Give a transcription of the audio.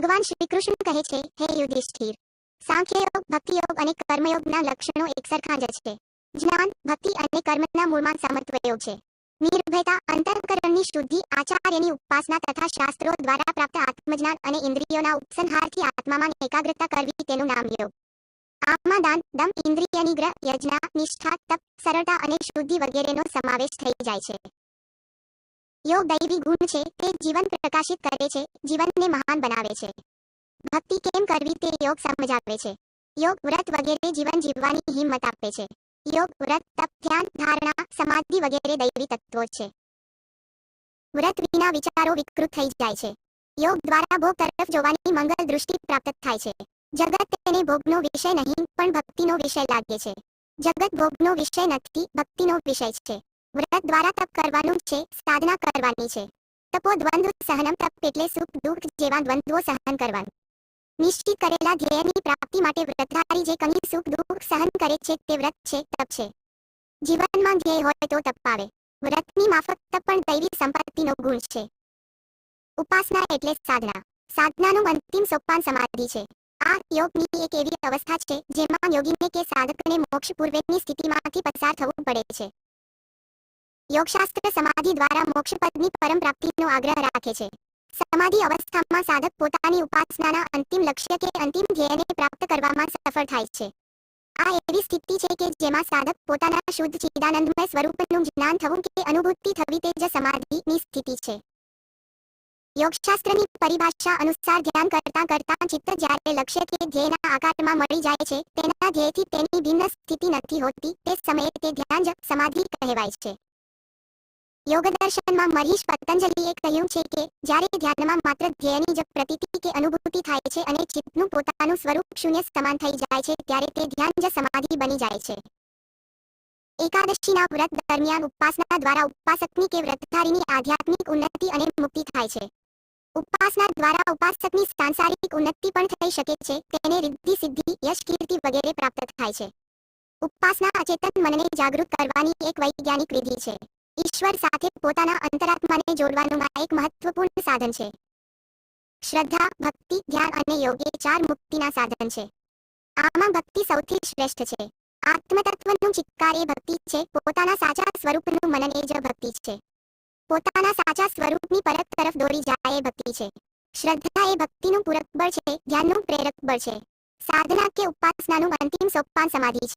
ભગવાન શ્રી કૃષ્ણ કહે છે, હે યુધિષ્ઠિર, સાંખ્યયોગ, ભક્તિયોગ અને કર્મયોગના લક્ષણો એકસરખા જ છે. જ્ઞાન, ભક્તિ અને કર્મના મૂળમાં સમત્વયોગ છે. નિર્ભયતા અંતરકરણની શુદ્ધિ, આચાર્યની ઉપાસના તથા શાસ્ત્રો દ્વારા પ્રાપ્ત આત્મજ્ઞાન અને ઇન્દ્રિયોના ઉપસંહારથી આત્મામાં એકાગ્રતા કરવી તેનું નામ યોગ આમાં દાન, દમ ઇન્દ્રિય નિગ્રહ યજ્ઞા, નિષ્ઠા, તપ, સરળતા અને શુદ્ધિ વગેરેનો સમાવેશ થઈ જાય છે. યોગ દૈવી ગુણ છે તે જીવન પ્રકાશિત કરે છે જીવનને મહાન બનાવે છે. ભક્તિ કેમ કરવી તે યોગ સમજાવે છે. યોગ વ્રત વગેરે જીવન જીવવાની હિંમત આપે છે. યોગ વ્રત, તપ, ધ્યાન, ધારણા, સમાધિ વગેરે દૈવી તત્વો છે. વ્રત વિના વિચારો વિકૃત થઈ જાય છે. યોગ દ્વારા ભોગ તરફ જોવાની મંગલ દૃષ્ટિ પ્રાપ્ત થાય છે. જગત તેને ભોગનો વિષય નહીં, પણ ભક્તિનો વિષય લાગે છે. જગત ભોગનો વિષય નથી, ભક્તિનો વિષય છે. વ્રત દ્વારા તપ કરવાનું છે, સાધના કરવાની છે. તપો દ્વંદ્વ સહનમ તપ એટલે સુખ દુઃખ જેવા દ્વંદ્વો સહન કરવાનું. નિશ્ચિત કરેલા ધ્યેયની પ્રાપ્તિ માટે વ્રતધારી જે કંઈ સુખ દુઃખ સહન કરે છે તે વ્રત છે, તપ છે. જીવનમાં ધ્યેય હોય તો તપ આવે. વ્રતની માફક તપ પણ દૈવી સંપત્તિનો ગુણ છે. ઉપાસના એટલે સાધના. સાધનાનું અંતિમ સોપાન સમાધિ છે. આ યોગની એક એવી અવસ્થા છે, જેમાં યોગીને કે સાધકને મોક્ષ પૂર્વેની સ્થિતિમાંથી પસાર થવું પડે છે. યોગશાસ્ત્ર સમાધિ દ્વારા મોક્ષપદની પરમ પ્રાપ્તિનો આગ્રહ રાખે છે. સમાધિ અવસ્થામાં સાધક પોતાની ઉપાસનાના અંતિમ લક્ષ્ય કે અંતિમ ધ્યેયને પ્રાપ્ત કરવામાં સફળ થાય છે. આ એવી સ્થિતિ છે કે જેમાં સાધક પોતાના શુદ્ધ ચિદાનંદમય સ્વરૂપનું જ્ઞાન થવું કે અનુભૂતિ થવી તે જ સમાધિની સ્થિતિ છે. યોગશાસ્ત્રની પરિભાષા અનુસાર ધ્યાન કરતા કરતા ચિત્ત જ્યારે લક્ષ્ય કે ધ્યેયના આકારમાં મળી જાય છે, તેના ધ્યેયથી તેની ભિન્ન સ્થિતિ નથી હોતી, તે સમયે તે ધ્યાન જ સમાધિ કહેવાય છે. યોગ દર્શનમાં મરીશ પતંજલિએ કહ્યું છે કે, જ્યારે ધ્યાનમાં માત્ર ધ્યેયની જ પ્રતીતિ કે અનુભૂતિ થાય છે અને ચિત્તનું પોતાનું સ્વરૂપ શૂન્ય સમાન થઈ જાય છે, ત્યારે તે ધ્યાન જ સમાધિ બની જાય છે. એકાદશીના વ્રત દરમિયાન ઉપાસના દ્વારા ઉપાસકની કે વ્રતધારીની આધ્યાત્મિક ઉન્નતિ અને મુક્તિ થાય છે. ઉપાસના દ્વારા ઉપાસકની સાંસારિક ઉન્નતિ પણ થઈ શકે છે, તેને રિદ્ધિ, સિદ્ધિ, યશ, કીર્તિ વગેરે પ્રાપ્ત થાય છે. ઉપાસના અચેતન મનને જાગૃત કરવાની એક વૈજ્ઞાનિક વિધિ છે. ઈશ્વર સાથે પોતાના અંતરાત્માને જોડવાનું આ એક મહત્વપૂર્ણ સાધન છે. શ્રદ્ધા, ભક્તિ, ધ્યાન અને યોગ એ ચાર મુક્તિના સાધન છે. આમાં ભક્તિ સૌથી શ્રેષ્ઠ છે. આત્મતત્વનું ચિત્કાર એ ભક્તિ છે. પોતાના સાચા સ્વરૂપનું મનન એ જ ભક્તિ છે. પોતાના સાચા સ્વરૂપની પરત તરફ દોરી જાય એ ભક્તિ છે. શ્રદ્ધા એ ભક્તિનું પૂરક બળ છે. ધ્યાનનું પ્રેરક બળ છે. સાધના કે ઉપાસનાનું અંતિમ સોપાન સમાધિ છે.